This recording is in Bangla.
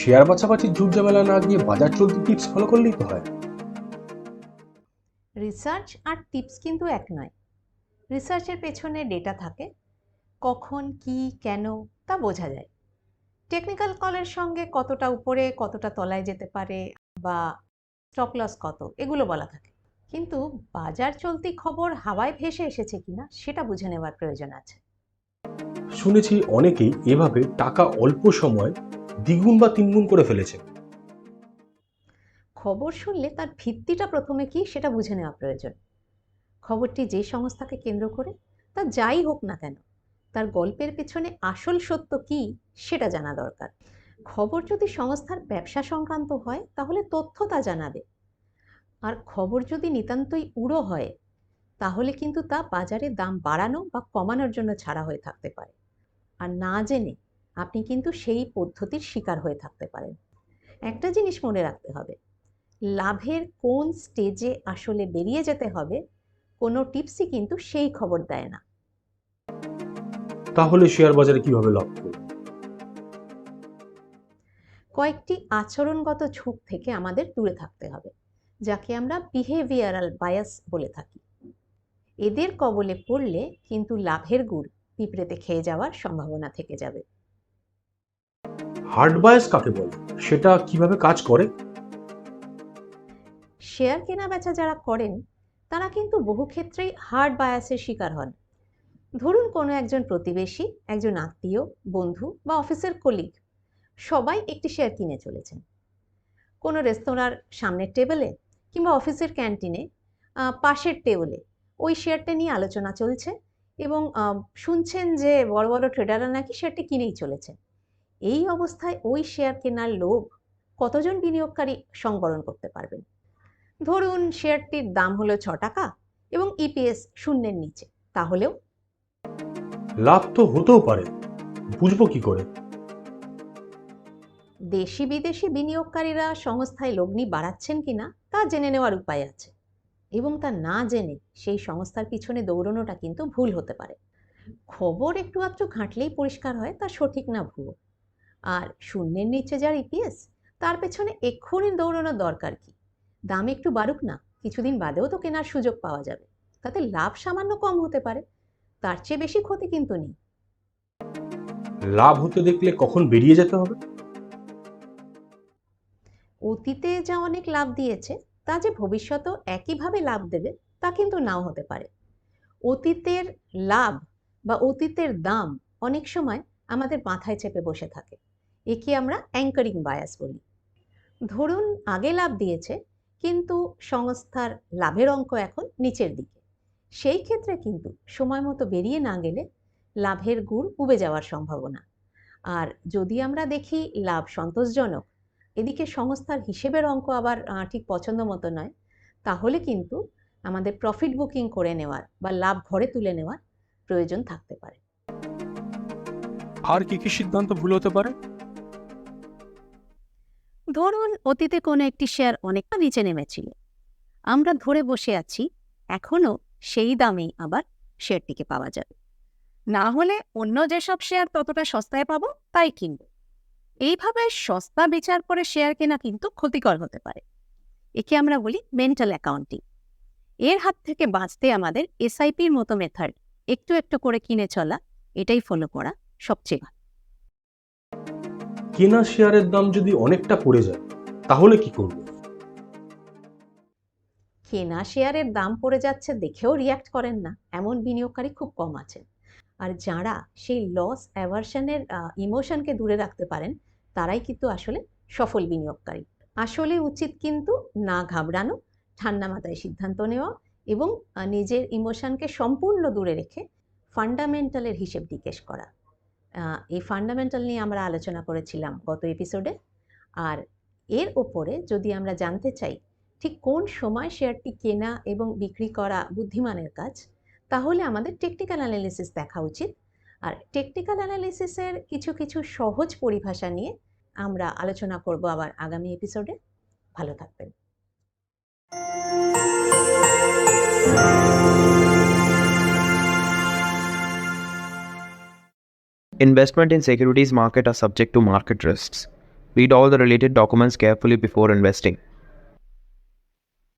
শেয়ার বাছাবাছির ঝুট ঝামেলা না গিয়ে বাজার চলতি টিপস ফলো করলেই তো হয়। রিসার্চ আর টিপস কিন্তু এক নয়। রিসার্চের পেছনে ডেটা থাকে কখন কি কেন তা বোঝা যায়। টেকনিক্যাল কলের সঙ্গে কতটা উপরে কতটা তলায় যেতে পারে বা স্টপ লস কত এগুলো বলা থাকে। কিন্তু বাজার চলতি খবর হাওয়ায় ভেসে এসেছে কিনা সেটা বুঝে নেওয়ার প্রয়োজন আছে। শুনেছি অনেকেই এভাবে টাকা অল্প সময় দ্বিগুণ বা তিনগুণ করে ফেলেছে। খবর শুনলে তার ভিত্তিটা প্রথমে কি সেটা বুঝে নেওয়া প্রয়োজন। খবরটি যে সংস্থাকে কেন্দ্র করে, তা যাই হোক না কেন, তার গল্পের পেছনে আসল সত্য কি সেটা জানা দরকার। খবর যদি সংস্থার ব্যবসা সংক্রান্ত হয়, তাহলে তথ্য তা জানাবে। আর খবর যদি নিতান্তই উড়ো হয়, তাহলে কিন্তু তা বাজারে দাম বাড়ানো বা কমানোর জন্য ছাড়া হয়ে থাকতে পারে। আর না জেনে আপনি কিন্তু সেই পদ্ধতির শিকার হয়ে থাকতে পারেন। একটা জিনিস মনে রাখতে হবে লাভের কোন স্টেজে আসলে বেরিয়ে যেতে হবে কোনো টিপসই কিন্তু সেই খবর দেয় না। তাহলে শেয়ার বাজারে কীভাবে লাভ করব? কয়েকটি আচরণগত ঝোঁক থেকে আমাদের দূরে থাকতে হবে যাকে আমরা বিহেভিয়ারাল বায়াস বলে থাকি। এদের কবলে পড়লে কিন্তু লাভের গুড় পিঁপড়েতে খেয়ে যাওয়ার সম্ভাবনা থেকে যাবে। হার্ড বায়াস কাকে বলে? সেটা কীভাবে কাজ করে? শেয়ার কেনা বেচা যারা করেন, তারা কিন্তু বহু ক্ষেত্রেই হার্ড বায়াসের শিকার হন। ধরুন কোনো একজন প্রতিবেশী, একজন আত্মীয়, বন্ধু বা অফিসের কলিগ, সবাই একটি শেয়ার কিনে চলেছেন। কোনো রেস্তোরাঁর সামনের টেবিলে কিংবা অফিসের ক্যান্টিনে পাশের টেবিলে ওই শেয়ারটা নিয়ে আলোচনা চলছে এবং শুনছেন যে বড় বড় ট্রেডাররা নাকি শেয়ারটি কিনেই চলেছে এই অবস্থায় ওই শেয়ার কেনার লোভ কতজন বিনিয়োগকারী সংবরণ করতে পারবেন? ধরুন শেয়ারটির দাম হলো ছ টাকা এবং ইপিএস শূন্যের নিচে তাহলেও? লাভ তো হতেও পারে বুঝব কি করে? দেশি বিদেশি বিনিয়োগকারীরা সংস্থায় লগ্নি বাড়াচ্ছেন কিনা তা জেনে নেওয়ার উপায় আছে। এবং তা না জেনে সেই সংস্থার পিছনে দৌড়নোটা কিন্তু ভুল হতে পারে। খবর একটু আধটু ঘাঁটলেই পরিষ্কার হয় তা সঠিক না ভুয়ো আর শূন্যের নিচে যার ইপিএস তার পেছনে এক্ষুনি দৌড়ানোর দরকার কি? দাম একটু বাড়ুক না কিছুদিন বাদেও তো কেনার সুযোগ পাওয়া যাবে। তাতে লাভ সামান্য কম হতে পারে তার চেয়ে বেশি ক্ষতি কিন্তু নেই। লাভ হতে দেখলে কখন বেরিয়ে যেতে হবে? অতীতে যা অনেক লাভ দিয়েছে তা যে ভবিষ্যতেও একইভাবে লাভ দেবে তা কিন্তু নাও হতে পারে। অতীতের লাভ বা অতীতের দাম অনেক সময় আমাদের মাথায় চেপে বসে থাকে। একে আমরা অ্যাঙ্কারিং বায়াস বলি। ধরুন আগে লাভ দিয়েছে, কিন্তু সংস্থার লাভের অঙ্ক এখন নিচের দিকে। সেই ক্ষেত্রে কিন্তু সময় মতো বেরিয়ে না গেলে লাভের গুড় উবে যাওয়ার সম্ভাবনা। আর যদি আমরা দেখি লাভ সন্তোষজনক, এদিকে সংস্থার হিসেবের অঙ্ক আবার ঠিক পছন্দ মতো নয়, তাহলে কিন্তু আমাদের প্রফিট বুকিং করে নেওয়ার বা লাভ ঘরে তুলে নেওয়ার প্রয়োজন থাকতে পারে। আর কি কি সিদ্ধান্ত ভুল হতে পারে? ধরুন অতীতে কোনো একটি শেয়ার অনেকটা নিচে নেমেছিল। আমরা ধরে বসে আছি এখনও সেই দামেই আবার শেয়ারটিকে পাওয়া যাবে। না হলে অন্য যেসব শেয়ার ততটা সস্তায় পাবো, তাই কিনবো। এইভাবে সস্তা বিচার করে শেয়ার কেনা কিন্তু ক্ষতিকর হতে পারে। একে আমরা বলি মেন্টাল অ্যাকাউন্টিং এর হাত থেকে বাঁচতে আমাদের এসআইপির মতো মেথড একটু একটু করে কিনে চলা, এটাই ফলো করা সবচেয়ে ভালো। কেনা শেয়ারের দাম যদি অনেকটা পড়ে যায়, তাহলে কি করব? কেনা শেয়ারের দাম পড়ে যাচ্ছে দেখেও রিয়াক্ট করেন না। এমন বিনিয়োগকারী খুব কম আছেন। আর যারা সেই লস অ্যাভার্শনের ইমোশনকে দূরে রাখতে পারেন, তারাই কিন্তু আসলে সফল বিনিয়োগকারী। আসলে উচিত কিন্তু না ঘাবড়ানো, ঠান্ডা মাথায় সিদ্ধান্ত নেওয়া এবং নিজের ইমোশনকে সম্পূর্ণ দূরে রেখে ফান্ডামেন্টালের হিসেব নিকেশ করা। এই ফান্ডামেন্টাল নিয়ে আমরা আলোচনা করেছিলাম গত এপিসোডে আর এর ওপরে যদি আমরা জানতে চাই, ঠিক কোন সময় শেয়ারটি কেনা এবং বিক্রি করা বুদ্ধিমানের কাজ, তাহলে আমাদের টেকনিক্যাল অ্যানালিসিস দেখা উচিত। আর টেকনিক্যাল অ্যানালিসিসের কিছু কিছু সহজ পরিভাষা নিয়ে আমরা আলোচনা করব আবার আগামী এপিসোডে ভালো থাকবেন। Investment in securities market are subject to market risks. Read all the related documents carefully before investing.